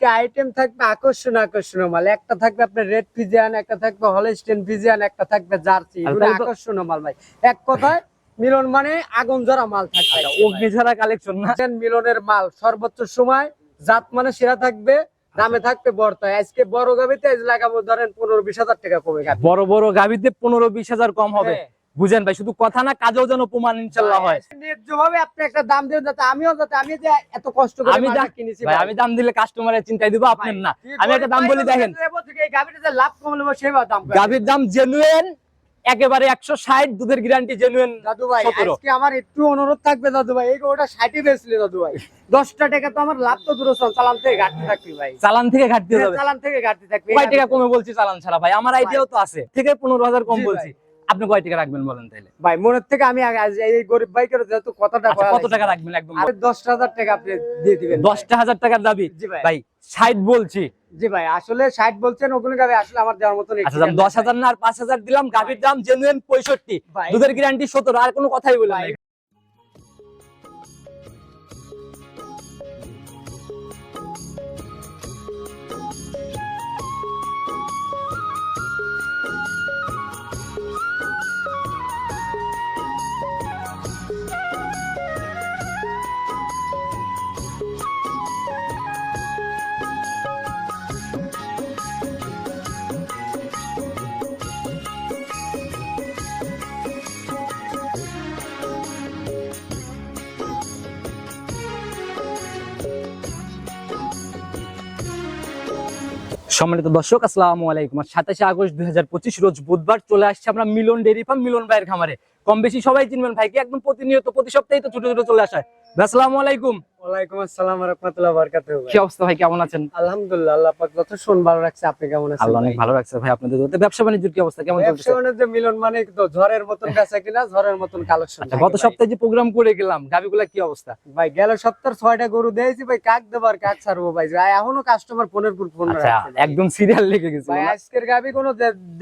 আজকে আইটেম থাকবে আকর্ষণ আকর্ষণ মাল। একটা থাকবে আপনার রেড ফিজিয়ান একটা থাকবে হলস্টেন ফিজিয়ান একটা থাকবে জার্সি আকর্ষণ মাল ভাই। এক কথায় মিলন মানে আগুন ঝরা মাল থাকবে। অগ্নিঝরা কালেকশন না? মিলনের মাল সর্বোচ্চ সময় জাত মানে সেরা থাকবে দামে থাকবে বর্তায়। আজকে বড় গাবিতে লাগাবো ধরেন পনেরো বিশ হাজার টাকা কমে গেছে। বড় বড় গাবিতে পনেরো বিশ হাজার কম হবে। হ্যাঁ। বুঝেন ভাই শুধু কথা না কাজেও যেন প্রমাণ ইনশাল্লাহ হয়। ন্যায্যভাবে আপনি একটা দাম দেন যাতে আমিও যাতে আমি যে এত কষ্ট করে আমি যা- কিনেছি ভাই আমি দাম দিলে কাস্টমারের চিন্তায় দিব আপনার না। আমি একটা দাম বলি দেখেন। এই গাবিটা যে লাভ কম নেব সেবা দাম। গাবির দাম জেনুইন একেবারে একশো ষাট দুধের গ্যারান্টি জেনুইন দাদু ভাই আজকে আমার একটু অনুরোধ থাকবে দাদু ভাই এই ওটা ষাটই বেচলে দাদু ভাই। দশটা টাকা তো আমার লাভ তো দূরে চল, চালান থেকে ঘাটতি থাকবি ভাই। চালান থেকে ঘাটতি হবে। চালান থেকে ঘাটতি থাকবে কয় টাকা কমে বলছি চালান ছাড়া ভাই? আমার আইডিয়াও তো আছে থেকে পনেরো হাজার কম বলছি। আপনি কয় টাকা রাখবেন বলেন তাহলে ভাই মনের থেকে আমি এই গরিব ভাইকের যেহেতু কথাটা টাকা কত টাকা রাখবেন একদম? আরে দশ হাজার টাকা আপনি দিয়ে দিবেন ভাই। দশটা হাজার টাকার দাবি? জি ভাই। ভাই ষাট বলছি। জি ভাই আসলে ষাট বলছেন ওগুলো গাবে আসলে আমার দেওয়ার মতন আচ্ছা দাম দশ হাজার না আর পাঁচ হাজার দিলাম গাভির দাম জেনুইন পঁয়ষট্টি। ভাই। দুধের গ্যারান্টি সতেরো আর কোনো কথাই বলেন ভাই, সম্মানিত দর্শক, আসসালামু আলাইকুম। সাতাশে আগস্ট দুই পঁচিশ, রোজ বুধবার চলে আসছে আমরা মিলন ডেরি ফার্ম, মিলন ভাইয়ের খামারে। কম বেশি সবাই চিনবেন ভাইকে, একদম প্রতিনিয়ত, প্রতি সপ্তাহে তো ছোট ছোট চলে আসায় আসসালামু আলাইকুম। ওয়ালাইকুম আসসালাম রহমতুল্লাহ বরকাতুহু কি অবস্থা ভাই? কেমন আছেন? আলহামদুলিল্লাহ আল্লাহ পাক যত ভালো রাখছে আপনি কেমন আছেন আল্লাহ অনেক ভাই? ভালো রাখছে ভাই আপনাদের দোয়াতে। ব্যবসা বাণিজ্যের কি অবস্থা? কেমন চলছে ব্যবসা বাণিজ্য মিলন মানে তো ঝড়ের মতন কাছে কিনা ঝড়ের মতন কালেকশন আচ্ছা, গত সপ্তাহে যে প্রোগ্রাম করে গেলাম গাবিগুলা কি অবস্থা? ভাই গেল সপ্তাহ গরু দিয়েছি ভাই কাক দেবার কাক ছাড়বো ভাই। ভাই এখনও কাস্টমার ফোনের পর ফোন আচ্ছা একদম সিরিয়াল লেগে গেছে ভাই আজকের গাবি কোনো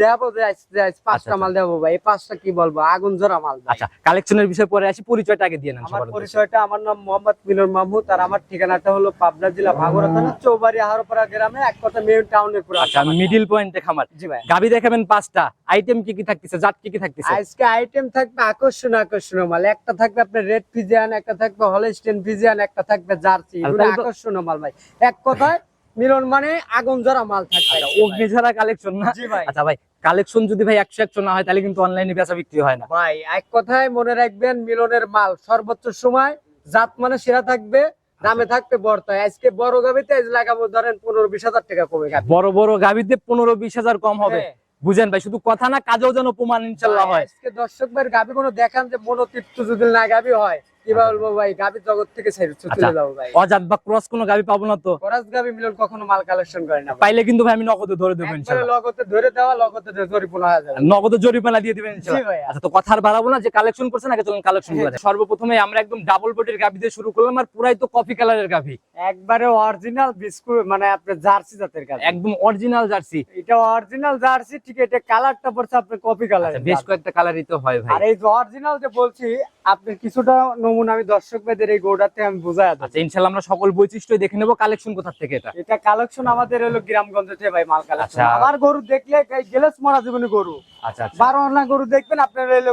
দেবো আজ পাঁচটা আচ্ছা, মাল দেবো ভাই এই পাঁচটা কি বলব? আগুন জোড়া মাল। আচ্ছা কালেকশনের বিষয়ে পরে আসি পরিচয়টা আগে দিয়ে নেন আমার পরিচয়টা আমার নাম মোহাম্মদ মিলন মাহমুদ আর আমার ঠিকানাটা হলো পাবনা জেলা ভাগড়া থানা চৌবাড়ি আহারপাড়া গ্রামে এক কথা মেয়র টাউনের পুরো আচ্ছা মিডিল পয়েন্টে খামার। জি ভাই। গাবি দেখাবেন পাঁচটা। আইটেম কি কি থাকতেছে? জাত কি কি থাকতেছে? আজকে আইটেম থাকবে আকর্ষণ আকর্ষণ মাল। একটা থাকবে আপনার রেড ফিজিয়ান একটা থাকবে হলস্টেন ফিজিয়ান একটা থাকবে জার্সি এগুলো তাহলে তো- আকর্ষণ মাল ভাই। এক কথায় মিলন মানে আগুন ঝরা মাল থাকবে। অগ্নিঝরা কালেকশন না? ভাই। আচ্ছা ভাই কালেকশন যদি ভাই একশো একশো না হয় তাহলে কিন্তু অনলাইনে বেচা বিক্রি হয় না। ভাই এক কথায় মনে রাখবেন মিলনের মাল সর্বোচ্চ সময় জাত মানে সেরা থাকবে দামে থাকবে বর্তায় আজকে বড় গাবিতে লাগাবো ধরেন পনেরো বিশ হাজার টাকা কমে গাবি বড় বড় গাবিতে পনেরো বিশ হাজার কম হবে। হ্যাঁ। বুঝেন ভাই শুধু কথা না কাজেও যেন প্রমাণ ইনশাল্লাহ হয়। আজকে দর্শক ভাই গাবি কোনো দেখান যে মনোতৃপ্ত যদি না গাবি হয়। কি বলব ভাই গাবি জগৎ থেকে চলে আচ্ছা। যাব ভাই। অজাত বা ক্রস কোনো গাবি পাবো না তো? ফরাজ গাবি মিলন কখনো মাল কালেকশন করে না পাইলে কিন্তু ভাই আমি নগদে ধরে দেবো একবারে ইনশাল্লাহ ধরে দেওয়া লগতে ধরে হয়ে যাবে। নগদে জরিমানা দিয়ে দিবেন জি আচ্ছা তো কথা বাড়াবো না যে কালেকশন করছেন আগে চলুন কালেকশন করে সর্বপ্রথমে আমরা একদম ডাবল বডির গাভি দিয়ে শুরু করলাম আর পুরাই তো কফি কালারের গাভি। একবারে অরিজিনাল বিস্কুট মানে আপনার জার্সি জাতের গাবি একদম অরিজিনাল জার্সি। এটা অরিজিনাল জার্সি ঠিক এটা কালারটা পড়ছে আপনার কপি কালার আচ্ছা, বেশ কয়েকটা কালারই তো হয় ভাই। আর এই যে অরিজিনাল যে বলছি আপনার কিছুটা নমুনা আমি দর্শক ভাইদের এই গোড়াতে আমি বুঝাই আচ্ছা আমরা সকল বৈশিষ্ট্য দেখে নেব। কালেকশন কোথা থেকে এটা? এটা কালেকশন আমাদের হলো গ্রামগঞ্জ থেকে ভাই মাল কালেকশন আচ্ছা। আমার গরু দেখলে গেলেস মরা জীবনে গরু। আচ্ছা আচ্ছা। বারো আনা গরু দেখবেন আপনার হলো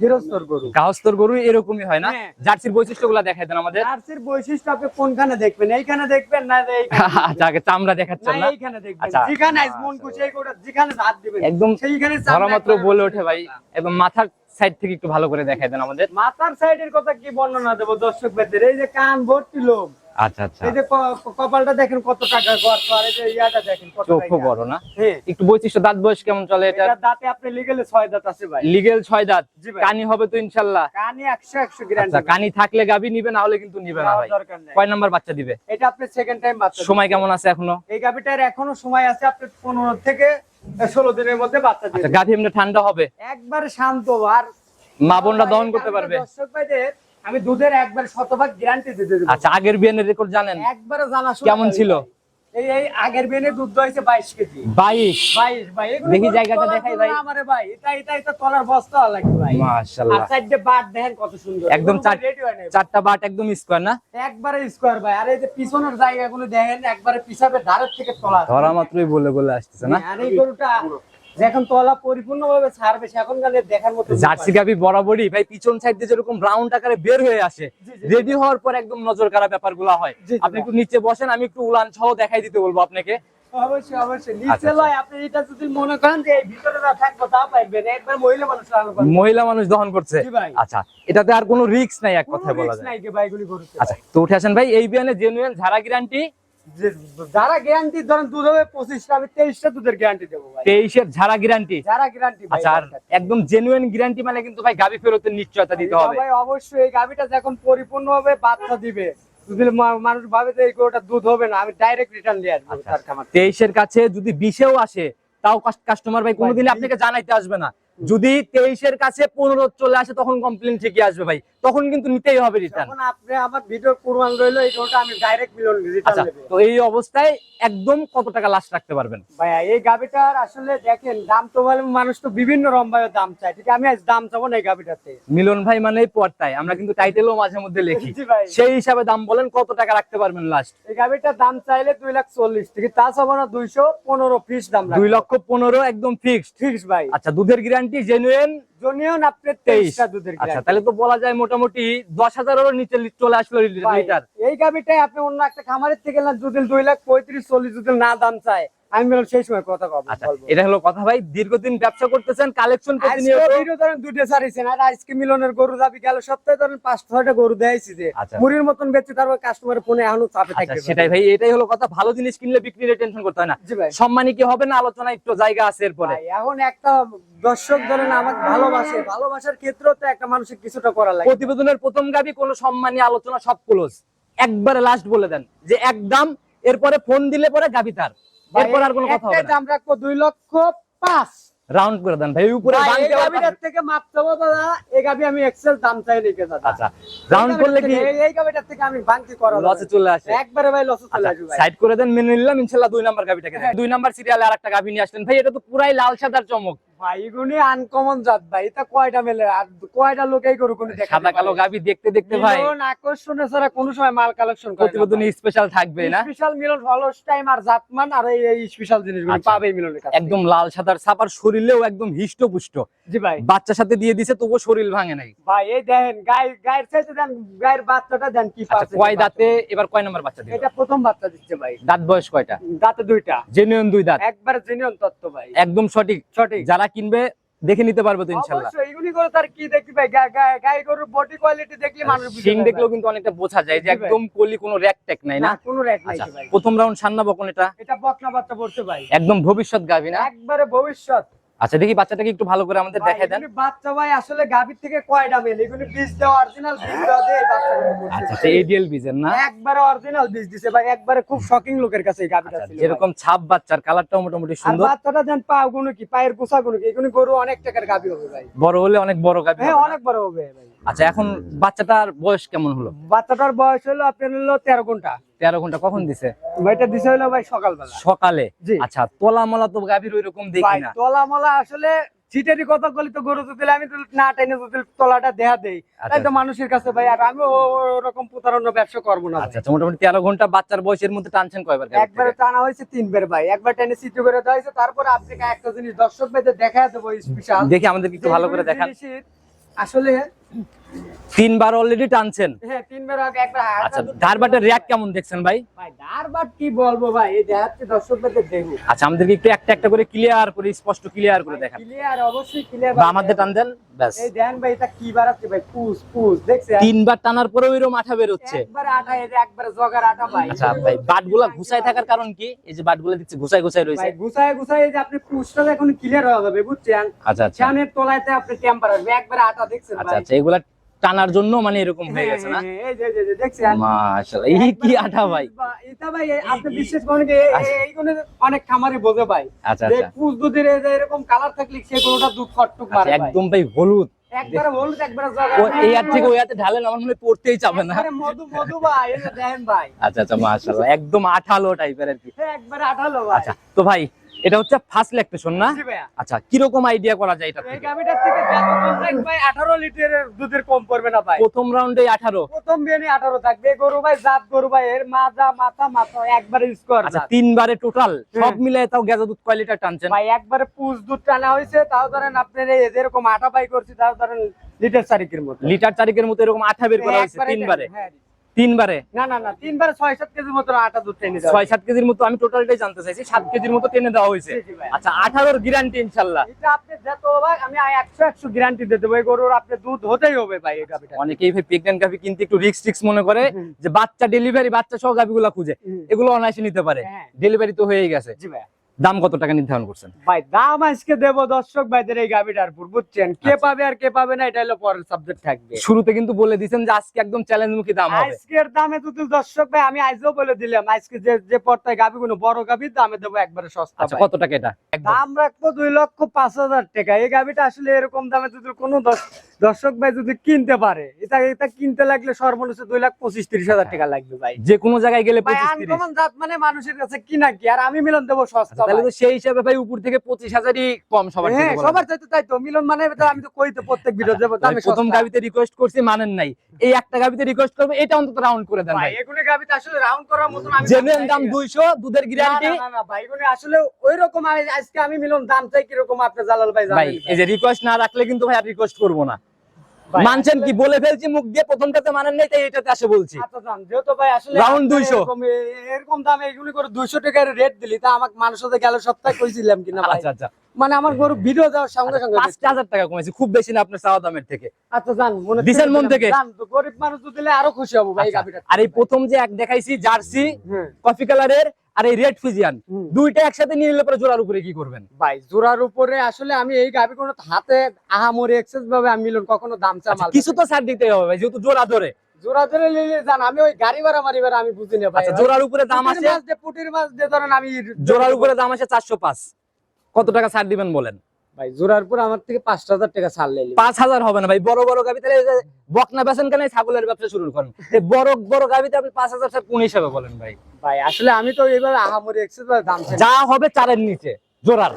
গৃহস্থর গাহস্তর গরু এরকমই হয় না? হ্যাঁ। জার্সির বৈশিষ্ট্য দেখাই দেন আমাদের। জার্সির বৈশিষ্ট্য আপনি কোনখানে দেখবেন? এইখানে দেখবেন না আচ্ছা আগে চামড়া দেখাচ্ছেন না না? এইখানে দেখবেন। আচ্ছা। যেখানে মন খুশি এই গরুটা যেখানে হাত দিবেন। একদম সেইখানে ধরা মাত্র বলে ওঠে ভাই। এবং মাথার সাইড থেকে একটু ভালো করে দেখাই দেন আমাদের। মাথার সাইডের কথা কি বর্ণনা দেবো দর্শক ভাইদের? এই যে কান ভর্তি লোম। আচ্ছা আচ্ছা। এই যে কপালটা দেখেন কত টাকা গর্ত আর এই যে ইয়াটা দেখেন কত চোখও বড় না? হ্যাঁ। একটু বৈশিষ্ট্য দাঁত বয়স কেমন চলে এটা দাঁতে আপনি লিগেলে ছয় দাঁত আছে ভাই। ছয় দাঁত। কানি হবে তো ইনশাল্লাহ। কানে একশো একশো আচ্ছা কানি থাকলে গাবি নিবে না হলে কিন্তু নিবে না ভাই। কয় নাম্বার বাচ্চা দিবে? এটা আপনি সেকেন্ড টাইম বাচ্চা সময় কেমন আছে এখনও? এই গাভিটার এখনও সময় আছে আপনি পনেরো থেকে ষোলো দিনের মধ্যে বাচ্চা আচ্ছা দিবেন। গাভি এমনি ঠান্ডা হবে? একবারে শান্ত আর মা বোনরা দহন করতে পারবে। দর্শক ভাইদের আমি দুধের একবার শতভাগ গ্যারান্টি দিতে দেবো। আচ্ছা আগের বিয়ানের রেকর্ড জানেন? একবারে জানা কেমন ছিল? এই এই আগের দুধ হয়েছে বাইশ কেজি। বাইশ? বাইশ ভাই দেখি জায়গাটা দেখাই ভাই। আমারে ভাই। এটা এটা এটা তলার বস্তা লাগে ভাই। আর মাশাআল্লাহ সাইডে বাট দেখেন কত সুন্দর। একদম হয়। চারটা বাট একদম স্কোয়ার না? একবারে স্কোয়ার ভাই। আর এই যে পিছনের জায়গাগুলো দেখেন একবারে পিছাবে ধারের থেকে তোলা ধরা মাত্রই বলে বলে আসতেছে না? আর এই গরুটা যখন তলা পরিপূর্ণ ভাবে ছাড়বে দেখার মতো জার্সি গাবি বরাবরই। ভাই পিছন সাইড দিয়ে যেরকম রাউন্ড আকারে বের হয়ে আসে। রেডি হওয়ার পর একদম নজর কাড়া ব্যাপারগুলো হয়। আপনি একটু নিচে বসেন আমি একটু উলান সহ দেখাই দিতে বলব আপনাকে। অবশ্যই অবশ্যই। আচ্ছা, নিচে আচ্ছা। লয় আপনি এটা যদি মনে করেন যে ভিতরে না থাকব তা পাইবেন। একবার মহিলা মানুষ মহিলা মানুষ দহন করছে? আচ্ছা এটাতে আর কোনো রিস্ক নাই এক কথায় বলা যায়। আচ্ছা তো উঠে আসেন ভাই এই বিয়ানে জেনুইন ঝাড়া গ্যারান্টি যারা গ্যারান্টি ধরেন দুধ হবে পঁচিশটা আমি তেইশটা দুধের গ্যারান্টি দেবো তেইশের ঝাড়া গ্যারান্টি যারা গ্যারান্টি আচ্ছা একদম জেনুইন গ্যারান্টি মানে কিন্তু ভাই গাবি ফেরতের নিশ্চয়তা দিতে হবে। ভাই অবশ্যই এই গাভিটা যখন পরিপূর্ণ হবে বাচ্চা দিবে। মানুষ ভাবে যে এই গরুটা দুধ হবে না আমি ডাইরেক্ট রিটার্ন নিয়ে আসব আচ্ছা। থেকে। তেইশের কাছে যদি বিশেও আসে তাও কাস্টমার ভাই কোনোদিন আপনাকে জানাইতে আসবে না। যদি তেইশের কাছে পনেরো চলে আসে তখন কমপ্লেন ঠিকই আসবে ভাই। তখন কিন্তু নিতেই হবে রিটার্ন আপনি আমার ভিডিও প্রমাণ রইল এই আমি ডাইরেক্ট মিলন আচ্ছা তো এই অবস্থায় একদম কত টাকা লাস্ট রাখতে পারবেন? ভাইয়া এই গাভিটার আসলে দেখেন দাম তো বলে মানুষ তো বিভিন্ন রম্বায় দাম চায়। ঠিক আমি আজ দাম চাবো না এই গাভিটাতে মিলন ভাই মানে পর্তায় আমরা কিন্তু টাইটেলও মাঝে মধ্যে লিখি। সেই হিসাবে দাম বলেন কত টাকা রাখতে পারবেন লাস্ট এই গাভিটার দাম চাইলে দুই লাখ চল্লিশ। থেকে তা চাবো না দুইশো পনেরো পিস দাম দুই লক্ষ পনেরো একদম ফিক্সড ফিক্স ভাই। আচ্ছা দুধের গ্যারান্টি জেনুইন আপনার দুধের আচ্ছা তাহলে তো বলা যায় মোটামুটি নিচে চলে আসলো ভাই, লিটার এই আপনি অন্য একটা খামারের থেকে না দুধের দুই লাখ পঁয়ত্রিশ চল্লিশ দুধের না দাম চায়। আমি বললাম সেই সময় কথা কব আচ্ছা এটা হলো কথা ভাই দীর্ঘদিন ব্যবসা করতেছেন কালেকশন প্রতিনিয়ত ধরেন দুটো সারিছেন আর আজকে মিলনের গরু যাবি গেল সপ্তাহে ধরেন পাঁচ ছয়টা গরু দেয়াইছি যে আচ্ছা। মুড়ির মতন বেচে তারপর কাস্টমারের ফোনে এখনও চাপে আচ্ছা সেটাই ভাই এটাই হলো কথা ভালো জিনিস কিনলে বিক্রি টেনশন করতে হয় না। সম্মানী কি হবে না আলোচনা একটু জায়গা আছে এরপরে। এখন একটা দর্শক ধরেন আমাকে ভালোবাসে ভালোবাসার ক্ষেত্রেও তো একটা মানুষের কিছুটা করা লাগে। প্রতিবেদনের প্রথম গাবি কোনো সম্মানী আলোচনা সব ক্লোজ একবারে লাস্ট বলে দেন যে একদম এরপরে ফোন দিলে পরে গাবি তার। এরপর আর কোনো কথা হবে দাম রাখব দুই লক্ষ রাউন্ড করে দেন। ভাই উপরে হবে থেকে মাপ চাবো দাদা এই গাবি আমি এক্সেল দাম চাই নিকে দাদা। আচ্ছা রাউন্ড করলে কি এই- গাবিটার থেকে আমি ভাঙতি করাবো লসে চলে আসে। একবারে ভাই লসে চলে আসবে ভাই। সাইড করে দেন মেনে নিলাম ইনশাল্লাহ দুই নাম্বার গাবিটাকে দেন। দুই নাম্বার সিরিয়ালে আরেকটা একটা গাভি নিয়ে আসলেন। ভাই এটা তো পুরাই লাল সাদার চমক। ভাই এগুলি আনকমন জাত ভাই। এটা কয়টা মেলে? আর কয়টা লোক এই গরু সাদা কালো গাভি দেখতে দেখতে ভাই। মিলন আকর্ষণে ছাড়া কোনো সময় মাল কালেকশন করে প্রতিবেদনে স্পেশাল থাকবে না? স্পেশাল মিলন হলস টাইম আর জাতমান আর এই এই স্পেশাল জিনিসগুলো আচ্ছা। পাবে মিলনের কাছে একদম লাল সাদার ছাপার শরীরেও একদম হিষ্টপুষ্ট। জি ভাই। বাচ্চার সাথে দিয়ে দিছে তবুও শরীর ভাঙে নাই। ভাই এই দেখেন গায়ের গায়ের চাইতে দেন গায়ের বাচ্চাটা দেন কি আচ্ছা পাচ্ছে? কয় দাঁতে? এবার কয় নাম্বার বাচ্চা এটা প্রথম বাচ্চা দিচ্ছে ভাই। দাঁত বয়স কয়টা? দাঁতে দুইটা। জেনুইন দুই দাঁত। একবার জেনুইন তত্ত্ব ভাই। একদম সঠিক। সঠিক। যারা কিনবে দেখে নিতে পারবে তো অবশ্যই এগুলি করে তার কি দেখি ভাই? গা- গা- গাই গরুর বডি কোয়ালিটি দেখলে মানুষ সিং দেখলেও কিন্তু অনেকটা বোঝা যায় যে একদম কলি কোনো র্যাক ট্যাক নাই না? না কোনো র‍্যাক নাই আচ্ছা ভাই। প্রথম রাউন্ড সান্না বকন এটা। এটা বকনা বাচ্চা পড়ছে ভাই। একদম ভবিষ্যৎ গাবি না? একবারে ভবিষ্যৎ। আচ্ছা দেখি বাচ্চাটাকে একটু ভালো করে আমাদের দেখাই দেন। বাচ্চা ভাই আসলে গাভীর থেকে কয়টা মেল এগুলি বীজ দেওয়া অরিজিনাল বীজ দেওয়া এই বাচ্চাগুলো করছে আচ্ছা। এডিএল বীজের না? একবারে অরিজিনাল বীজ দিছে ভাই একবারে খুব শকিং লোকের কাছে এই গাভীটা আচ্ছা, ছিল যেরকম ছাপ বাচ্চার কালারটাও মোটামুটি ভাই। আর সুন্দর। বাচ্চাটা যেন পা গুলো কি পায়ের গোসা গুলো কি এগুলি গরু অনেক টাকার গাভী হবে ভাই। বড় হলে অনেক বড় গাভি হ্যাঁ অনেক বড় হবে ভাই। আচ্ছা এখন বাচ্চাটার বয়স কেমন হলো? বাচ্চাটার বয়স হলো আপনার হলো তেরো ঘণ্টা। তেরো ঘণ্টা কখন দিছে? ভাইটা দিছে হলো ভাই সকালবেলা। সকালে? আচ্ছা তোলা মলা তো গাভীর ওই রকম দেখি না। তলা মলা আসলে চিটেরই কথা বলি তো গরু দিলে আমি তো না টাইনে যদি তলাটা দেয়া দেই। তাই তো মানুষের কাছে ভাই আর আমি ওরকম প্রতারণা ব্যবসা করব না আচ্ছা আচ্ছা, মোটামুটি তেরো ঘণ্টা বাচ্চার বয়সের মধ্যে টানছেন কয়বার একবারে টানা হয়েছে তিনবার ভাই একবার টেনে সিটি করে দেওয়া হয়েছে তারপরে আপনাকে একটা জিনিস দর্শক ভাইদের দেখা দেবো স্পেশাল দেখি আমাদেরকে একটু ভালো করে দেখান। আসলে তিনবার অলরেডি টানছেন। হ্যাঁ তিনবার আচ্ছা ধারবাটের র্যাক কেমন দেখছেন ভাই? ভাই ধারবাট কি বলব ভাই এই দেখাচ্ছে দর্শক ভাইদের দেখুন। আচ্ছা আমাদেরকে একটু একটা একটা করে ক্লিয়ার করে স্পষ্ট ক্লিয়ার করে দেখান। ক্লিয়ার অবশ্যই ক্লিয়ার বা আমাদের টান দেন ব্যাস। এই দেন ভাই এটা কি বাড়াচ্ছে ভাই? পুস পুস দেখছেন? তিনবার টানার পরে ওইরকম আঠা বেরোচ্ছে। একবার আটা এই যে একবার জগার আটা ভাই। আচ্ছা ভাই বাটগুলা ঘুষায় থাকার কারণ কি? এই যে বাটগুলা দেখছি ঘুষায় ঘুষায় রয়েছে। ভাই গুছায় এই যে আপনি পুসটা এখন ক্লিয়ার হয়ে যাবে বুঝছেন? আচ্ছা আচ্ছা। তলাতে আপনি টেম্পার একবার আটা দেখছেন আচ্ছা আচ্ছা এগুলা টানার জন্য মানে এরকম হয়ে গেছে না হ্যাঁ, মাশাআল্লাহ এই কি আঠা ভাই এটা ভাই আপনি বিশ্বাস করেন কি এই- এই- এইগুলো অনেক খামারে বোঝে ভাই আচ্ছা আচ্ছা পুষ দুধের এরকম কালার থাকলে সে গরুটা দুধ খটটুক আচ্ছা, মারে একদম ভাই হলুদ একবারে হলুদ একবারে জগা এই হাত থেকে ওই হাতে ঢালেন আমার মনে পড়তেই না মধু মধু ভাই ভাই আচ্ছা আচ্ছা মাশাআল্লাহ একদম আঠালো টাইপের আর কি একবারে আঠালো ভাই আচ্ছা তো ভাই এটা হচ্ছে ফার্স্ট ল্যাকটেশন না? জি ভাইয়া। আচ্ছা কীরকম আইডিয়া করা যায় এটা এই থেকে? থেকে যত কম ভাই 18 লিটারের দুধের কম পড়বে না ভাই। প্রথম রাউন্ডে আঠারো? প্রথম বিয়ানি 18 থাকবে। গরু ভাই জাত গরু ভাই এর মাজা মাথা মাথা একবারে স্কোয়ার আচ্ছা তিনবারে টোটাল সব হ্যাঁ। মিলে তাও গেজা দুধ কয় লিটার টানছেন? ভাই একবারে পুষ দুধ টানা হয়েছে তাও ধরেন আপনার এই যেরকম আটা পাই করছি তাও ধরেন লিটার চারিকের মতো। লিটার চারিকের মতো এরকম আঠা বের করা হয়েছে তিনবারে। হ্যাঁ। তিনবারে? না না না তিনবারে ছয় সাত কেজির মতো আটা দুধ টেনে ছয় সাত কেজির মতো আমি টোটালটাই জানতে চাইছি সাত কেজির মতো টেনে দেওয়া হয়েছে। জি, জি ভাই। আচ্ছা আঠারোর গ্যারান্টি ইনশাল্লাহ। এটা আপনি যত ভাই আমি একশো একশো গ্যারান্টি দিয়ে দেবো। এই গরুর আপনি দুধ হতেই হবে ভাই এই গাভিটা। অনেকেই ভাই প্রেগনেন্ট গাভি কিনতে একটু রিস্ক টিক্স মনে করে যে বাচ্চা ডেলিভারি বাচ্চা সহ গাভিগুলো খুঁজে। এগুলো অনায়াসে নিতে পারে। হ্যাঁ। ডেলিভারি তো হয়েই গেছে। জি ভাই দাম কত টাকা নির্ধারণ করছেন? ভাই দাম আজকে দেবো দর্শক ভাইদের এই গাভিটার উপর বুঝছেন? কে আচ্ছা। পাবে আর কে পাবে না এটা হলো পরের সাবজেক্ট থাকবে। শুরুতে কিন্তু বলে দিয়েছেন যে আজকে একদম চ্যালেঞ্জ মুখী দাম হবে। আজকের দামে যদি দর্শক ভাই আমি আজও বলে দিলাম আজকে যে যে পর্তায় গাভি কোনো বড় গাভির দামে দেবো একবারে সস্তা আচ্ছা কত টাকা এটা? দাম রাখব দুই লক্ষ পাঁচ হাজার টাকা। এই গাভিটা আসলে এরকম দামে যদি কোনো দর্শ- দর্শক ভাই যদি কিনতে পারে এটা এটা কিনতে লাগলে সর্বনিম্ন দুই লাখ পঁচিশ তিরিশ হাজার টাকা লাগবে ভাই। যে কোনো জায়গায় গেলে জাত মানে মানুষের কাছে কিনা কি? আর আমি মিলন দেবো সস্তা আচ্ছা, তাহলে তো সেই হিসাবে ভাই উপর থেকে পঁচিশ হাজারই কম সবার হ্যাঁ সবার চাইতে তাই তো। মিলন মানে আমি তো কই তো প্রত্যেক ভিডিও দেবো ভাই, দামে প্রথম। গাবিতে রিকোয়েস্ট করছি মানেন নাই। এই একটা গাবিতে রিকোয়েস্ট করব এটা অন্তত রাউন্ড করে দেন ভাই এগুলি গাভিতে আসলে রাউন্ড করার মতন আমি জেনুইন দাম চাই না। দুইশো দুধের গ্যারান্টি না, না, ভাই এগুলি আসলে ওইরকম আমি আজকে আমি মিলন দাম চাই কীরকম আপনি জালাল ভাই ভাই এই যে রিকোয়েস্ট না রাখলে কিন্তু ভাই আর রিকোয়েস্ট করব না। মানছেন কি? বলে ফেলছি মুখ দিয়ে প্রথমটাতে মানেন নাই তাই এটাতে আসে বলছি। আচ্ছা জান, যেহেতু ভাই আসলে Round আপনার 200 এরকম দামে এগুলি করে দুইশো টাকার রেট দিলি তা আমাকে মানুষ সাথে গেল সপ্তাহে কইছিলাম কিনা ভাই? আচ্ছা আচ্ছা। মানে আমার গরু ভিডিও দেওয়ার সঙ্গে সঙ্গে পাঁচটা হাজার টাকা কমেছে খুব বেশি না আপনার চাওয়া দামের থেকে। আচ্ছা জান মনে দিছেন মন থেকে? গরিব মানুষ দিলে আরও খুশি হব ভাই আচ্ছা, গাভিটা। আর এই প্রথম যে এক দেখাইছি জার্সি হ্যাঁ। কফি কালারের আর এই রেড ফিজিয়ান দুইটা একসাথে নিয়ে নিলে পরে জোড়ার উপরে কি করবেন? ভাই জোড়ার উপরে আসলে আমি এই গাবি কোনো হাতে আহামরি এক্সেস ভাবে আমি মিলন কখনো দাম চা আচ্ছা, মাল কিছু তো ছাড় দিতে হবে ভাই, যেহেতু জোড়া ধরে। জোড়া ধরে নিলে জান আমি ওই গাড়ি ভাড়া মারি ভাড়া আমি বুঝি না ভাই। আচ্ছা জোড়ার উপরে দাম আছে? পুটির মাছ দিয়ে ধরেন আমি জোড়ার উপরে দাম আছে চারশো পাঁচ। কত টাকা ছাড় দিবেন বলেন? ভাই জোড়ার উপরে আমার থেকে পাঁচ হাজার টাকা ছাড় লেলি। পাঁচ হাজার হবে না ভাই বড় বড় গাবি তাহলে বকনা বেছেন কেন ছাগলের ব্যবসা শুরু করেন? বড় বড় গাবিতে আপনি পাঁচ হাজার কোন হিসাবে বলেন ভাই। ভাই আসলে আমি তো এইভাবে আহামরি এক্সেস দাম যা হবে চারের নিচে জোড়ার।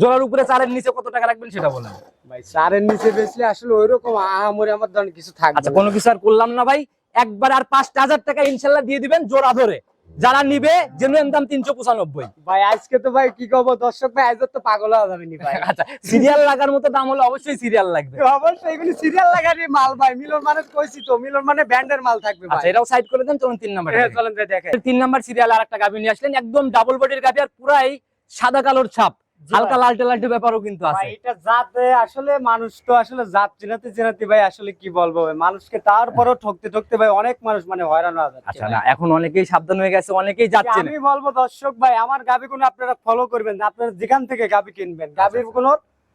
জোড়ার উপরে চারের নিচে কত টাকা রাখবেন সেটা বলেন। ভাই চারের নিচে বেচলে আসলে ওইরকম আহামরি আমার ধরেন কিছু থাকবে আচ্ছা কোনো কিছু আর করলাম না ভাই একবার আর পাঁচটা হাজার টাকা ইনশাল্লাহ দিয়ে দিবেন জোড়া ধরে। যারা নিবে জেনুইন দাম তিনশো পঁচানব্বই। ভাই আজকে তো ভাই কি কব দর্শক ভাই আজ তো পাগল হওয়া যাবে নি ভাই। আচ্ছা সিরিয়াল লাগার মতো দাম হলে অবশ্যই সিরিয়াল লাগবে। অবশ্যই এগুলি সিরিয়াল লাগারই মাল ভাই মিলন মানে কইছি তো মিলন মানে ব্যান্ডের মাল থাকবে ভাই। আচ্ছা এটাও সাইড করে দেন চলুন তিন নাম্বার হ্যাঁ, চলেন দেখেন তিন নাম্বার সিরিয়াল আর একটা গাভি নিয়ে আসলেন একদম ডাবল বডির গাভি আর পুরাই সাদা কালোর ছাপ। হালকা ভাই। লালটে লালটে ব্যাপারও কিন্তু আছে। এটা জাত আসলে মানুষ তো আসলে জাত চিনাতে চিনাতে ভাই আসলে কি বলব ভাই মানুষকে তারপরও ঠকতে ঠকতে ভাই অনেক মানুষ মানে হয়রান হয়ে যাচ্ছে আচ্ছা না এখন অনেকেই সাবধান হয়ে গেছে অনেকেই যাচ্ছে আমি বলব দর্শক ভাই আমার গাবি কোনো আপনারা ফলো করবেন না। আপনারা যেখান থেকে গাবি কিনবেন গাবির কোনো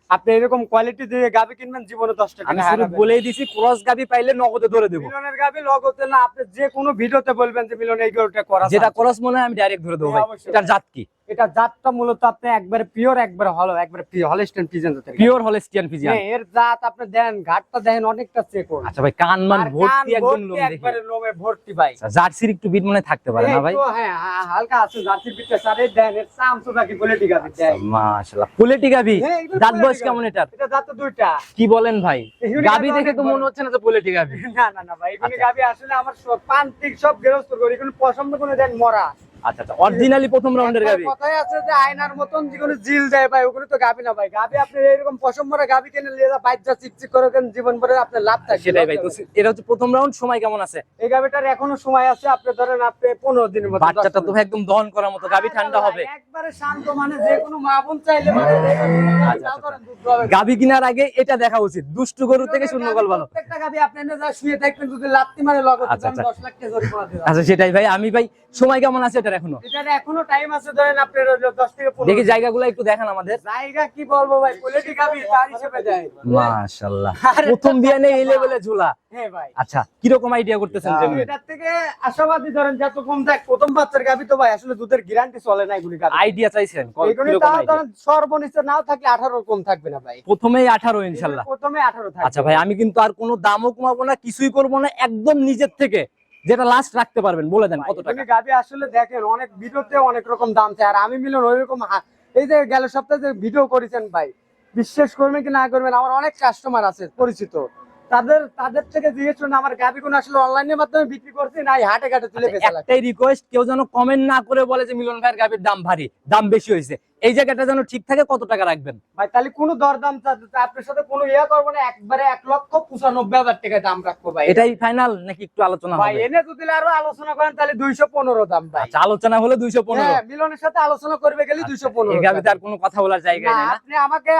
আপনি এরকম কোয়ালিটি দিয়ে গাবি কিনবেন জীবনে দশ টাকা আমি শুরু বলেই দিছি ক্রস গাভি পাইলে নগদে ধরে দেবো। মিলনের গাবি লগতে না আপনি যে কোনো ভিডিওতে বলবেন যে মিলন এই গরুটা করা যেটা ক্রস মনে হয় আমি ডাইরেক্ট ধরে দেবো ভাই। এটার জাত কি? এটা জাতটা মূলত আপনি একবারে পিওর একবারে হলো একবারে পিওর হলস্টেন পিজন জাতের পিওর হলেস্টিয়ান হ্যাঁ, এর জাত আপনি দেন ঘাটটা দেখেন অনেকটা চেকন আচ্ছা ভাই কান মান ভর্তি একদম লোম দেখে। একবারে লোমে ভর্তি ভাই। আচ্ছা, জার্সির একটু বিট মনে থাকতে পারে না ভাই? তো, হ্যাঁ হালকা আছে জার্সির পিঠটা সারে দেন এর চাম সুদাকি বলে ঠিক আছে দেন মাশাআল্লাহ। ফুলেটি গাভি? হ্যাঁ, দাঁত বয়স কেমন এটা জাত তো দুইটা। কি বলেন ভাই? গাভী দেখে তো মনে হচ্ছে না যে ফুলেটি গাভি। না না না ভাই এগুলি আচ্ছা। গাবি আসলে আমার পান্তিক সব গৃহস্থ করি এগুলো পছন্দ করে দেন মরা। আচ্ছা আচ্ছা অরিজিনালি প্রথম রাউন্ডের গাভি একটা কথাই আছে যে আয়নার মতন যেগুলো জিল দেয় ভাই ওগুলো তো গাবি না ভাই। গাবি আপনি এরকম পশম মরা গাবি কিনে নিয়ে যা বাচ্চা চিকচিক করে দেন জীবন ভরে আপনার লাভ থাকে সেটাই ভাই তো এটা হচ্ছে প্রথম রাউন্ড সময় কেমন আছে? এই গাবিটার এখনও সময় আছে আপনি ধরেন আপনি পনেরো দিনের মতো বাচ্চাটা তো একদম দহন করার মতো ঠান্ডা হবে। একবারে শান্ত মানে যে কোনো মা বোন চাইলে মানে আচ্ছা। গাভি কেনার আগে এটা দেখা উচিত দুষ্টু গরু থেকে শূন্য গল ভালো। প্রত্যেকটা গাভি আপনি যা শুয়ে থাকবেন যদি লাত্তি লগত আচ্ছা, আচ্ছা। দশ লাখ টাকা জরিমানা আচ্ছা সেটাই ভাই আমি ভাই সময় কেমন আছে এটা এটার এখনও? এটার এখনও টাইম আছে ধরেন আপনার হলো দশ থেকে পনেরো দেখি জায়গাগুলো একটু দেখান আমাদের। জায়গা কি বলব ভাই? কোয়ালিটি গাবি তার হিসেবে দেয়। মাশাআল্লাহ প্রথম দিয়ে নেই এই লেভেলে ঝুলা। হ্যাঁ ভাই। আচ্ছা কীরকম আইডিয়া করতেছেন এটার থেকে আশাবাদী ধরেন যত কম দেখ প্রথম বাচ্চার গাবি তো ভাই আসলে দুধের গ্যারান্টি চলে না এগুলি গাবি আইডিয়া চাইছেন? ক- এগুলি তাও ধরেন সর্বনিচ্চ নাও থাকলে আঠারো কম থাকবে না ভাই। প্রথমেই আঠারো ইনশাল্লাহ। প্রথমে আঠারো থাকবে। আচ্ছা ভাই আমি কিন্তু আর কোনো দামও কমাবো না কিছুই করব না একদম নিজের থেকে। যেটা লাস্ট রাখতে পারবেন বলে দেন কত টাকা। গাবি আসলে দেখেন অনেক ভিডিওতে অনেক রকম দাম চাই আর আমি মিলন ওইরকম হা- এই যে গেল সপ্তাহে যে ভিডিও করেছেন ভাই বিশ্বাস করবেন কি না করবেন আমার অনেক কাস্টমার আছে পরিচিত। তাদের তাদের থেকে জিজ্ঞেস করুন আমার গাবি কোন আসলে অনলাইনের মাধ্যমে বিক্রি করছি না হাটে ঘাটে তুলে বেচা একটাই রিকোয়েস্ট কেউ যেন কমেন্ট না করে বলে যে মিলন ভাইয়ের গাভীর দাম ভারী দাম বেশি হয়েছে। এই জায়গাটা যেন ঠিক থাকে কত টাকা রাখবেন? ভাই তাহলে কোনো দরদাম আপনার সাথে কোনো ইয়া করব না একবারে এক লক্ষ পঁচানব্বই হাজার টাকা দাম রাখব ভাই। এটাই ফাইনাল নাকি একটু আলোচনা ভাই এনে যদি আরও আলোচনা করেন তাহলে দুইশো পনেরো দাম ভাই। আচ্ছা আলোচনা হলে দুইশো পনেরো। হ্যাঁ, মিলনের সাথে আলোচনা করবে গেলে দুইশো পনেরো গাভীতে আর কোনো কথা বলার জায়গা না আপনি আমাকে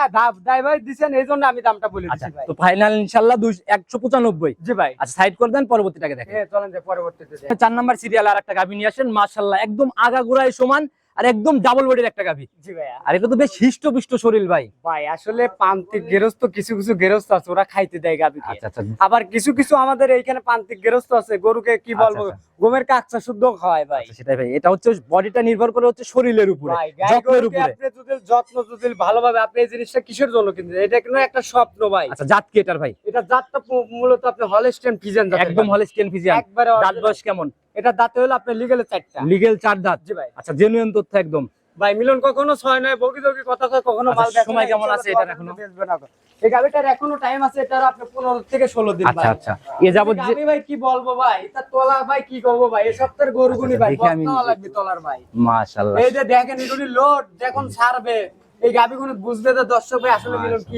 ড্রাইভার দিচ্ছেন এই জন্য আমি দামটা বলে আচ্ছা দিচ্ছি তো ফাইনাল ইনশাল্লাহ দুই একশো পঁচানব্বই। জি ভাই। আচ্ছা সাইড করে দেন পরবর্তীটাকে দেখেন। হ্যাঁ চলেন যে পরবর্তীতে চার নাম্বার সিরিয়াল আর একটা গাভী নিয়ে আসেন মাশাল্লাহ একদম আগাগোড়ায় সমান। আর একদম ডাবল বডির একটা গাভী। জি ভাইয়া। আর এটা তো বেশ হিষ্টপুষ্ট শরীর ভাই। ভাই আসলে প্রান্তিক গেরস্ত কিছু কিছু গেরস্ত আছে ওরা খাইতে দেয় আচ্ছা আচ্ছা। আবার কিছু কিছু আমাদের এইখানে প্রান্তিক গেরস্ত আছে গরুকে কি বলব আচ্ছা, গমের কাকচা শুদ্ধ খাওয়ায় ভাই। সেটাই ভাই। এটা হচ্ছে বডিটা নির্ভর করে হচ্ছে শরীরের উপরে যত্নের উপরে। আপনি যদি যত্ন যদি ভালোভাবে আপনি এই জিনিসটা কিসের জন্য কিনছেন? এটা কিন্তু একটা স্বপ্ন ভাই। আচ্ছা জাত কি এটার ভাই। এটা জাতটা মূলত আপনি হলস্টেন ফিজেন একদম হলিস্টিয়ান ফিজিয়ান একবারে দাঁত বয়স কেমন? এটা দাঁতে হলো আপনার লিগেলে চারটা। লিগেল চার দাঁত। জি ভাই। আচ্ছা জেনুইন তথ্য একদম। ভাই মিলন কখনো ছয় নয় বগি দগি কথা কয় কখনো আচ্ছা, মাল সময় কেমন আছে দোয়া এখনও? বেচবে না। এই গাবিটার এখনও টাইম আছে এটার আপনি পনেরো থেকে ষোলো দিন আচ্ছা আচ্ছা। এ যাবত আমি ভাই কি বলব ভাই? এটা তোলা ভাই কি করব ভাই? এই সপ্তাহের গরুগুনি আচ্ছা, ভাই লাগবে তোলার ভাই। মাশাআল্লাহ। এই যে দেখেন এগুলি লোড যখন ছাড়বে এই গাবিগুলো বুঝবে তো দর্শক ভাই আসলে মিলন কি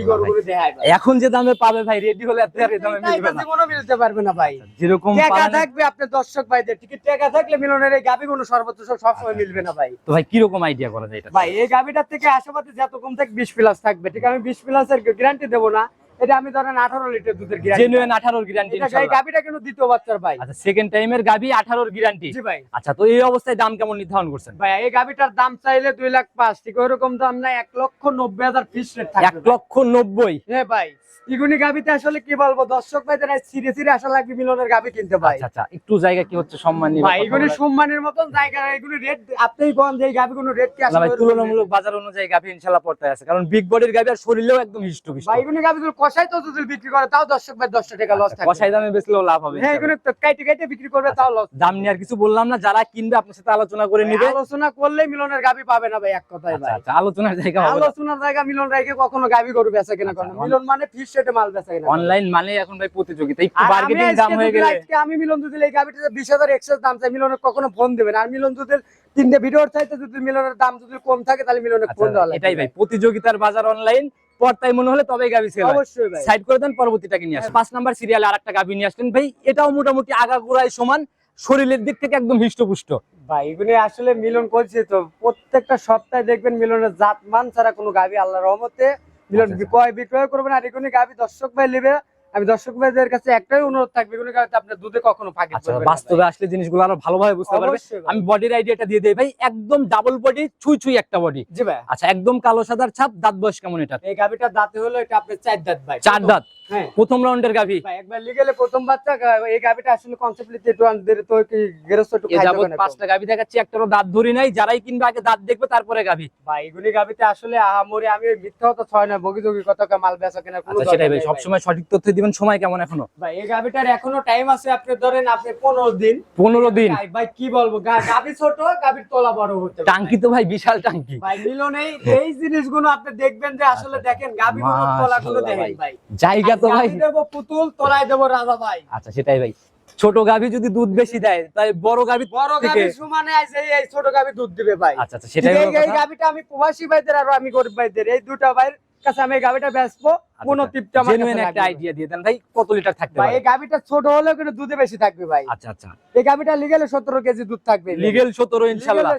দেখায় এখন যে দামে পাবে ভাই রেডি হলে এত দামে মিলবে না। কোনো মিলতে পারবে না ভাই। যেরকম টাকা থাকবে আপনি দর্শক ভাইদের টিকিট টাকা থাকলে মিলনের এই গাবিগুলো সর্বোচ্চ সব সবসময় মিলবে না ভাই। তো ভাই কি রকম আইডিয়া করা যায় এটা? ভাই এই গাবিটার থেকে আশেপাশে যত কম থাকে বিশ প্লাস থাকবে ঠিক? আমি বিশ প্লাসের গ্যারান্টি দেবো না। এটা আমি ধরেন আঠারো লিটার দুধের গ্যারান্টি জেনুইন 18 এর গ্যারান্টি এটা এই গাবিটা কিন্তু দ্বিতীয় বাচ্চার ভাই। আচ্ছা সেকেন্ড টাইমের গাবি 18 এর গ্যারান্টি জি ভাই। আচ্ছা তো এই অবস্থায় দাম কেমন নির্ধারণ করছেন? ভাই এই গাবিটার দাম চাইলে দুই লাখ পাঁচ ঠিক দাম এক লক্ষ নব্বই হাজার রেট লক্ষ নব্বই। হ্যাঁ ভাই ইগুনি গাবিতে আসলে কি বলব দর্শক ভাইদের সিরে সিরে আসা লাগবে মিলনের গাবি কিনতে ভাই। আচ্ছা আচ্ছা একটু জায়গা কি হচ্ছে সম্মান নিয়ে ভাই এগুলি সম্মানের মতন জায়গা এগুলি রেট আপনিই কোন যে এই গাবিগুলো রেট কি আসলে তুলনামূলক বাজার অনুযায়ী গাভি ইনশাআল্লাহ পড়তে আছে কারণ বিগ বডির গাভি আর শরীরেও একদম ভাই এগুলি কষাই তো যদি বিক্রি করে তাও দর্শক ভাই দশটা টাকা লস থাকবে। কষাই দামে বেচলেও লাভ হবে হ্যাঁ এগুলো তো কাইটে কাইটে বিক্রি করবে তাও লস দাম নিয়ে আর কিছু বললাম না যারা কিনবে আপনার সাথে আলোচনা করে নিবে। আলোচনা করলেই মিলনের গাবি পাবে না ভাই এক কথাই আচ্ছা ভাই। আচ্ছা আলোচনার জায়গা আলোচনার জায়গা মিলন রাইকে কখনো গাবি গরু বেচা কিনা করে আচ্ছা, মিলন মানে রেটে মাল বেচা কিনা। অনলাইন মানে এখন ভাই প্রতিযোগিতা একটু আমি বার্গেনিং দাম হয়ে গেলে। আজকে আমি মিলন যদি এই গাবিটা বিশ হাজার এক্সেস দাম চাই মিলনের কখনো ফোন দেবেন আর মিলন যদি তিনটে ভিডিওর চাইতে যদি মিলনের দাম যদি কম থাকে তাহলে মিলনের ফোন দেওয়া আচ্ছা, এটাই ভাই প্রতিযোগিতার বাজার অনলাইন পর্তায় মনে হলে তবেই গাভি সেল অবশ্যই ভাই। সাইড করে দেন পরবর্তীটাকে নিয়ে আসেন। পাঁচ নাম্বার সিরিয়ালে আরেকটা গাভি নিয়ে আসলেন। ভাই এটাও মোটামুটি আগাগোড়ায় সমান শরীরের দিক থেকে একদম হিষ্টপুষ্ট। ভাই এগুলি আসলে মিলন করছে তো। প্রত্যেকটা সপ্তাহে দেখবেন মিলনের জাত মান ছাড়া কোনো গাবি আল্লাহ রহমতে মিলন আচ্ছা, আচ্ছা। বিক্রয় বিক্রয় করবেন আর এগুলি গাবি দর্শক ভাই নেবে। আমি দর্শক ভাইদের কাছে একটাই অনুরোধ থাকবে এগুলি গাবিতে আপনার দুধে কখনো ফাঁকি আচ্ছা বাস্তবে আসলে জিনিসগুলো আরও ভালোভাবে বুঝতে পারবে। আমি বডির আইডিয়াটা দিয়ে দেই ভাই একদম ডাবল বডি ছুঁই ছুঁই একটা বডি জি ভাই। আচ্ছা একদম কালো সাদার ছাপ দাঁত বয়স কেমন এটা? এই গাবিটার দাঁতে হলো এটা আপনার চার দাঁত ভাই। চার দাঁত? হ্যাঁ। প্রথম রাউন্ডের ভাই একবার লিগেলে প্রথম বাচ্চা এই গাবিটা আসলে কনসেপ্টলি একটু আনদের তো কি গেরস্ত একটু এ খাইতে যাবত পাঁচটা গাভি দেখাচ্ছি একটারও দাঁত ধরি নাই যারাই কিনবে আগে দাঁত দেখবে তারপরে গাভি। ভাই এগুলি গাবিতে আসলে আহামরি আমি মিথ্যা কথা ছয় না বগি জগি কথা মাল বেচা কেনার কোনো আচ্ছা সেটাই ভাই নেই সবসময় সঠিক তথ্য দিবেন সময় কেমন এখনও? ভাই এই গাবিটার এখনও টাইম আছে আপনি ধরেন আপনি পনেরো দিন। পনেরো দিন। ভাই, কি বলব? গাবি ছোট গাবির তোলা বড় হতে। টাঙ্কি তো ভাই বিশাল টাঙ্কি। ভাই মিলনে এই জিনিসগুলো আপনি দেখবেন যে আসলে দেখেন গাবি তোলা গুলো দেখেন ভাই। জায়গা তো ভাই। গাবি দেবো পুতুল তোলায় দেবো রাজা ভাই। আচ্ছা সেটাই ভাই। ছোট গাভি যদি দুধ বেশি দেয় তাই বড় গাভি বড় গাবি সমানে আছে এই- এই ছোট গাবি দুধ দিবে ভাই। আচ্ছা আচ্ছা সেটাই এই গাবিটা আমি প্রবাসী ভাইদের আর আমি গরিব ভাইদের এই দুটো ভাইয়ের কাছে আমি এই গাবিটা বেচবো। কোনো তৃপ্তি জেনুইন একটা আইডিয়া দিয়ে দেন। ভাই কত লিটার থাকতে ভাই এই গাভিটা ছোট হলেও কিন্তু দুধে বেশি থাকবে ভাই। আচ্ছা আচ্ছা। এই গাভিটা লিগেলে সতেরো কেজি দুধ থাকবে। লিগেল 17 ইনশাআল্লাহ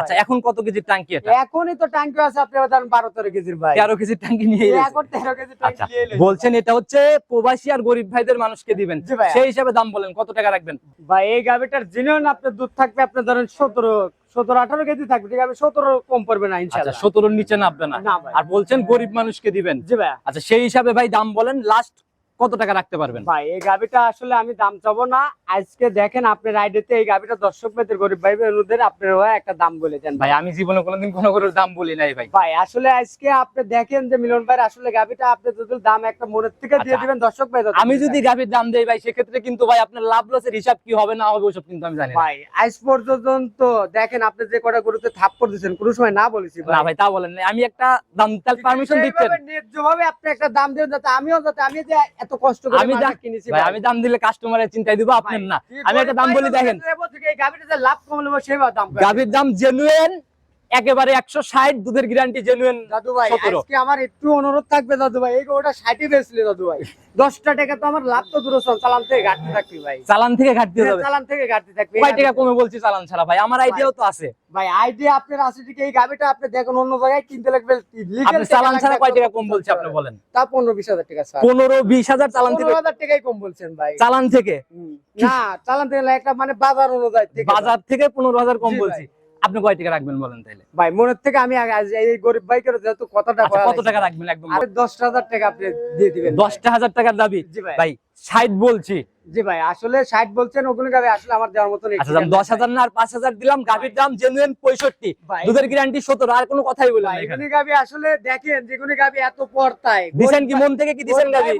আচ্ছা এখন কত কেজি ট্যাঙ্কি এটা? এখনই তো ট্যাঙ্কি আছে আপনি ধরেন বারো তেরো কেজির ভাই। 13 কেজি ট্যাঙ্কি নিয়ে এখন তেরো কেজি ট্যাঙ্কি নিয়ে এলেন। বলছেন এটা হচ্ছে প্রবাসী আর গরিব ভাইদের মানুষকে দিবেন। সেই হিসাবে দাম বলেন কত টাকা রাখবেন? ভাই এই গাভিটার জিনিয়ন আপনার দুধ থাকবে আপনার ধরেন সতেরো সতেরো আঠারো কেজি থাকবে। ঠিক আছে সতেরো কম পড়বে না ইনশাল্লাহ। সতেরোর নিচে নামবে না। না আর বলছেন গরিব মানুষকে দিবেন। আচ্ছা সেই হিসাবে ভাই দাম বলেন লাস্ট কত টাকা রাখতে পারবেন? ভাই এই গাভিটা আসলে আমি দাম চাবো না। আজকে দেখেন আপনার আইডিতে এই গাভিটা দর্শক মেয়েদের গরিব ভাই বোনদের আপনার হয়ে একটা দাম বলে দেন। ভাই আমি জীবনে কোনোদিন কোনো গরুর দাম বলি নাই ভাই। ভাই আসলে আজকে আপনি দেখেন যে মিলন ভাই আসলে গাভিটা আপনি যদি দাম একটা মনের থেকে দিয়ে আচ্ছা। দিবেন দর্শক ভাই আমি যদি গাভীর দাম দেই ভাই সেক্ষেত্রে কিন্তু ভাই আপনার লাভ লসের হিসাব কি হবে না হবে ওসব কিন্তু আমি জানি ভাই আজ পর্যন্ত দেখেন আপনি যে কটা গরুতে থাপ্পড় দিচ্ছেন কোনো সময় না বলেছি না ভাই তা বলেন। আমি একটা দাম পারমিশন দিচ্ছেন। ন্যায্যভাবে আপনি একটা দাম দেন যাতে আমিও যাতে আমি যে এত কষ্ট করে আমি কিনেছি ভাই আমি দাম দিলে কাস্টমারের চিন্তায় দিব আপনার না। আমি একটা দাম বলি দেখেন। এই গাভিটা যে লাভ কম নেব সেভাবে দাম করে। গাভীর দাম জেনুইন একেবারে একশো ষাট দুধের গ্যারান্টি জেনুয়েন দাদু ভাই আজকে আমার একটু অনুরোধ থাকবে দাদু ভাই এই ওটা ষাটই বেচলে দাদু ভাই। দশটা টাকা তো আমার লাভ তো দূর চালান থেকে ঘাটতে থাকবি ভাই। চালান থেকে ঘাটতি হয়ে যাবে চালান থেকে ঘাটতে থাকবে। কয় টাকা কমে বলছি চালান ছাড়া ভাই? আমার আইডিয়াও তো আছে। ভাই আইডিয়া আপনার আছে ঠিক এই গাভিটা আপনি দেখুন অন্য জায়গায় কিনতে লাগবে। আপনি চালান ছাড়া কয় টাকা কম বলছে আপনি বলেন। তা পনেরো বিশ হাজার টাকা স্যার। পনেরো বিশ হাজার চালান থেকে পনেরো হাজার টাকাই কম বলছেন ভাই। চালান থেকে? না চালান থেকে একটা মানে বাজার অনুযায়ী থেকে বাজার থেকে পনেরো হাজার কম জি বলছি। আপনি কয় টাকা রাখবেন বলেন তাহলে ভাই মনের থেকে আমি এই গরিব ভাইকে যেহেতু কথাটা টাকা কত টাকা রাখবেন একদম? আরে দশ হাজার টাকা আপনি দিয়ে দিবেন। দশটা হাজার টাকার দাবি? ভাই ষাট বলছি। জি ভাই আসলে ষাট বলছেন ওগুলো গাবি আসলে আমার দেওয়ার মতন আচ্ছা দাম দশ হাজার না আর পাঁচ হাজার দিলাম গাভীর দাম জেনুইন পঁয়ষট্টি। দুধের গ্যারান্টি সতেরো আর কোনো কথাই বলেন না এখানে। গাবি আসলে দেখেন যেগুলি গাবি এত পর্তায় দিছেন কি মন থেকে কি দিছেন গাভী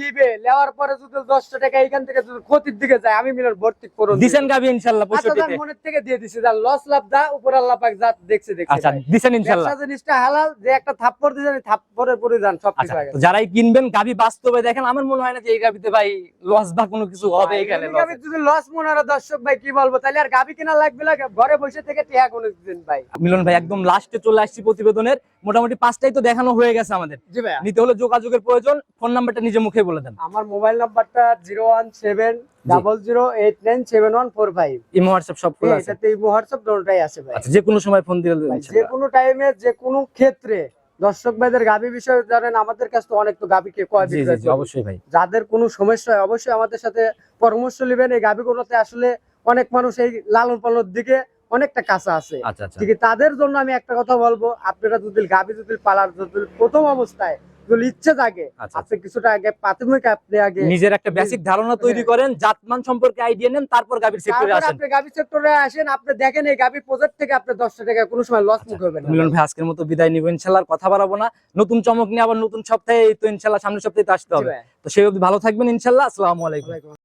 লিবে নেওয়ার পরে যদি দশটা টাকা এখান থেকে যদি ক্ষতির দিকে যায় আমি মিলার ভর্তি করুন। দিছেন গাভী ইনশাল্লাহ আচ্ছা যান, মনের থেকে দিয়ে দিছি যান লস লাভ দা উপর আল্লাহ পাক যা দেখছে দেখছে আচ্ছা। দিছেন ইনশাল্লাহ। জিনিসটা হালাল যে একটা থাপ্পড় দিয়েছেন এই থাপ্পড়ের পরে যান সব কিছু যারাই কিনবেন গাভী বাস্তবে দেখেন আমার মনে হয় না যে এই গাভীতে ভাই লস বা কোনো কিছু হবে এখানে গাভি যদি লস মনে হয় দর্শক ভাই কি বলব? তাহলে আর গাবি কিনা লাগবে না ঘরে বসে থেকে টিয়া কোনো দিন ভাই। মিলন ভাই একদম লাস্টে চলে আসছি প্রতিবেদনের। মোটামুটি পাঁচটাই তো দেখানো হয়ে গেছে আমাদের। জি ভাইয়া। নিতে হলে যোগাযোগের প্রয়োজন ফোন নাম্বারটা নিজে মুখে বলে দেন। আমার মোবাইল নাম্বারটা zero one seven double zero eight nine seven one four five imo WhatsApp সব খোলা আছে। এটাতে হোয়াটসঅ্যাপ দুটোটাই আছে ভাই। আচ্ছা যে কোনো সময় ফোন ভাই, যে কোনো টাইমে যে কোনো ক্ষেত্রে দর্শক ভাইদের গাবি বিষয়ে জানেন আমাদের কাছে তো অনেক তো গাবিকে কয় অবশ্যই ভাই। যাদের কোনো সমস্যা হয় অবশ্যই আমাদের সাথে পরামর্শ নেবেন। এই গাবিগুলোতে আসলে অনেক মানুষ এই লালন পালনের দিকে অনেকটা কাঁচা আছে। আচ্ছা আচ্ছা। ঠিক আছে, তাদের জন্য আমি একটা কথা বলব আপনারা যদি গাবি যদি পালার যদি প্রথম অবস্থায় যদি ইচ্ছে থাকে আচ্ছা আপনি কিছুটা আগে প্রাথমিক আপনি আগে নিজের একটা বেসিক ধারণা তৈরি করেন জাতমান সম্পর্কে আইডিয়া নেন তারপর গাভীর সেক্টরে আসেন। আপনি গাবি সেক্টরে আসেন আপনি দেখেন এই গাবি প্রজেক্ট থেকে আপনি টাকা কোনো সময় লস মুখ হবে না। মিলন ভাই আজকের মতো বিদায় নিব কথা বাড়াবো না। নতুন চমক নিয়ে আবার নতুন সপ্তাহে তো সামনের সপ্তাহে তো আসতে হবে। তো সেই অবধি ভালো থাকবেন ইনশাল্লাহ। আসসালামু আলাইকুম।